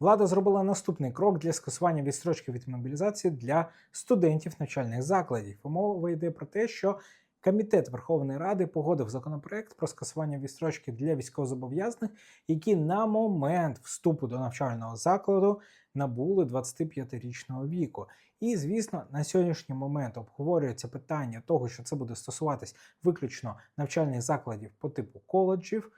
Влада зробила наступний крок для скасування відстрочки від мобілізації для студентів навчальних закладів. Мова йде про те, що Комітет Верховної Ради погодив законопроект про скасування відстрочки для військовозобов'язаних, які на момент вступу до навчального закладу набули 25-річного віку. І, звісно, на сьогоднішній момент обговорюється питання того, що це буде стосуватись виключно навчальних закладів по типу коледжів,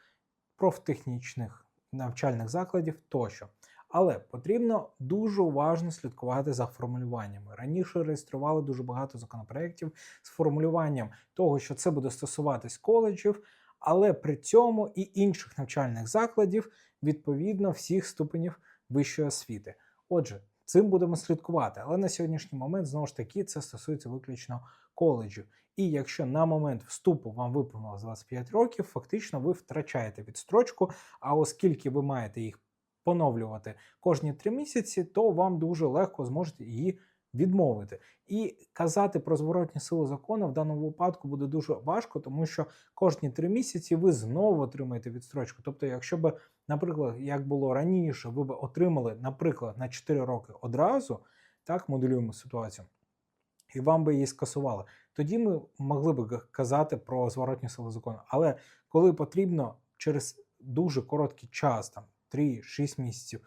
профтехнічних навчальних закладів тощо. Але потрібно дуже уважно слідкувати за формулюваннями. Раніше реєстрували дуже багато законопроєктів з формулюванням того, що це буде стосуватись коледжів, але при цьому і інших навчальних закладів відповідно всіх ступенів вищої освіти. Отже, цим будемо слідкувати. Але на сьогоднішній момент знову ж таки це стосується виключно коледжів. І якщо на момент вступу вам виповнилось 25 років, фактично ви втрачаєте відстрочку. А оскільки ви маєте їх поновлювати кожні три місяці, то вам дуже легко зможете її відмовити. І казати про зворотні сили закону в даному випадку буде дуже важко, тому що кожні три місяці ви знову отримаєте відстрочку. Тобто, якщо б, наприклад, як було раніше, ви б отримали, наприклад, на 4 роки одразу, так моделюємо ситуацію. І вам би її скасували. Тоді ми могли б казати про зворотні сили закону. Але коли потрібно через дуже короткий час, там 3-6 місяців,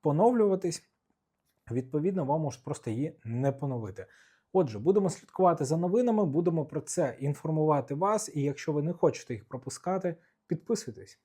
поновлюватись, відповідно, вам можуть просто її не поновити. Отже, будемо слідкувати за новинами, будемо про це інформувати вас. І якщо ви не хочете їх пропускати, підписуйтесь.